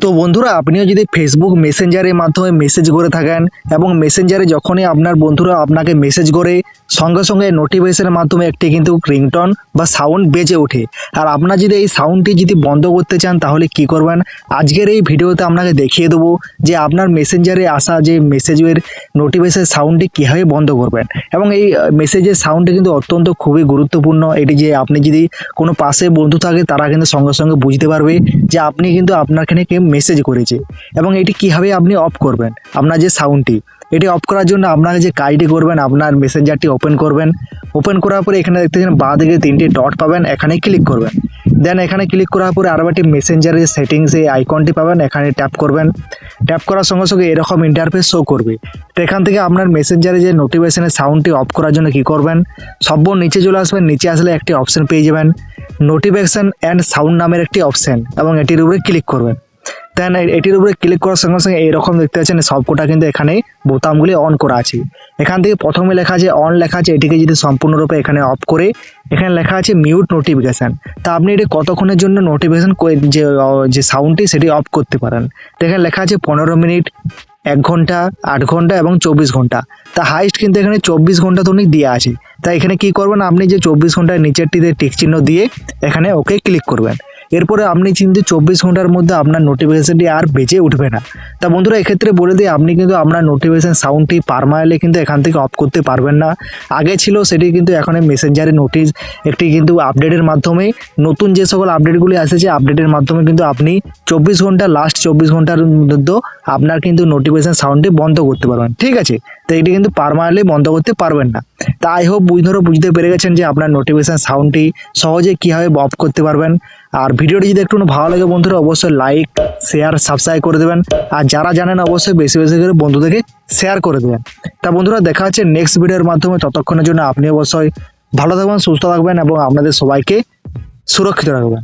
তো বন্ধুরা, আপনিও যদি ফেসবুক মেসেঞ্জারের মাধ্যমে মেসেজ করে থাকেন এবং মেসেঞ্জারে যখনই আপনার বন্ধুরা আপনাকে মেসেজ করে সঙ্গে সঙ্গে নোটিফিকেশনের মাধ্যমে একটি কিন্তু রিংটন বা সাউন্ড বেজে ওঠে। আর আপনার যদি এই সাউন্ডটি যদি বন্ধ করতে চান, তাহলে কি করবেন? আজকের এই ভিডিওতে আপনাকে দেখিয়ে দেবো যে আপনার মেসেঞ্জারে আসা যে মেসেজের নোটিফিকেশন সাউন্ডটি কীভাবে বন্ধ করবেন। এবং এই মেসেজের সাউন্ডটি কিন্তু অত্যন্ত খুবই গুরুত্বপূর্ণ। এটি যে আপনি যদি কোনো পাশে বন্ধু থাকে, তারা কিন্তু সঙ্গে সঙ্গে বুঝতে পারবে যে আপনি কিন্তু আপনারখানে কেউ মেসেজ করেছে। এবং এটি কীভাবে আপনি অফ করবেন, আপনার যে সাউন্ডটি এটি অফ করার জন্য আপনাকে যে কাজটি করবেন, আপনার মেসেঞ্জারটি ওপেন করবেন। ওপেন করার পরে এখানে দেখতে পাচ্ছেন বাঁ দিকে তিনটি ডট পাবেন, এখানে ক্লিক করবেন। দেন এখানে ক্লিক করার পরে আরও একটি মেসেঞ্জারের সেটিংস এই আইকনটি পাবেন, এখানে ট্যাপ করবেন। ট্যাপ করার সঙ্গে সঙ্গে এরকম ইন্টারফেস শো করবে। তো এখান থেকে আপনার মেসেঞ্জারে যে নোটিফিকেশনের সাউন্ডটি অফ করার জন্য কি করবেন? সব নিচে চলে আসবেন, নিচে আসলে একটি অপশন পেয়ে যাবেন। নোটিফিকেশন অ্যান্ড সাউন্ড নামের একটি অপশন এবং এটির উপরে ক্লিক করবেন। দেন এটির উপরে ক্লিক করার সঙ্গে সঙ্গে এইরকম দেখতে পাচ্ছেন, সবকটা কিন্তু এখানে বোতামগুলি অন করা আছে। এখান থেকে প্রথমে লেখা আছে অন লেখা আছে, এটিকে যদি সম্পূর্ণরূপে এখানে অফ করে, এখানে লেখা আছে মিউট নোটিফিকেশান তা আপনি এটি কতক্ষণের জন্য নোটিফিকেশান যে যে সাউন্ডটি সেটি অফ করতে পারেন। তো এখানে লেখা আছে পনেরো মিনিট, এক ঘণ্টা, আট ঘণ্টা এবং চব্বিশ ঘণ্টা। তা হাইস্ট কিন্তু এখানে চব্বিশ ঘণ্টা তো দেওয়া আছে। তাই এখানে কি করবেন, আপনি যে চব্বিশ ঘণ্টার নিচেরটিতে টিক চিহ্ন দিয়ে এখানে ওকে ক্লিক করবেন। এরপরে আপনি কিন্তু চব্বিশ ঘণ্টার মধ্যে আপনার নোটিফিকেশানটি আর বেজে উঠবে না। তা বন্ধুরা, এক্ষেত্রে বলে দিই, আপনি কিন্তু আপনার নোটিফিকেশান সাউন্ডটি পারমানেন্টলি কিন্তু এখান থেকে অফ করতে পারবেন না। আগে ছিল সেটি কিন্তু এখন মেসেঞ্জারে নোটিশ একটি কিন্তু আপডেটের মাধ্যমে। নতুন যে সকল আপডেটগুলি এসেছে আপডেটের মাধ্যমে কিন্তু আপনি চব্বিশ ঘণ্টা লাস্ট চব্বিশ ঘণ্টার মধ্যে আপনার কিন্তু নোটিফিকেশান সাউন্ডটি বন্ধ করতে পারবেন। ঠিক আছে? তো এটি কিন্তু পারমানেন্টলি বন্ধ করতে পারবেন না। তা আই হোপ বুঝ ধরো বুঝতে পেরে গেছেন যে আপনার নোটিফিকেশান সাউন্ডটি সহজে কীভাবে অফ করতে পারবেন। আর ভিডিওটি যদি একটু ভালো লাগে বন্ধুরা, অবশ্যই লাইক শেয়ার সাবস্ক্রাইব করে দেবেন। আর যারা জানেন, অবশ্যই বেশি বেশি করে বন্ধুদেরকে শেয়ার করে দেবেন। তা বন্ধুরা, দেখা হচ্ছে নেক্সট ভিডিওর মাধ্যমে। ততক্ষণের জন্য আপনি অবশ্যই ভালো থাকবেন, সুস্থ থাকবেন এবং আপনাদের সবাইকে সুরক্ষিত রাখবেন।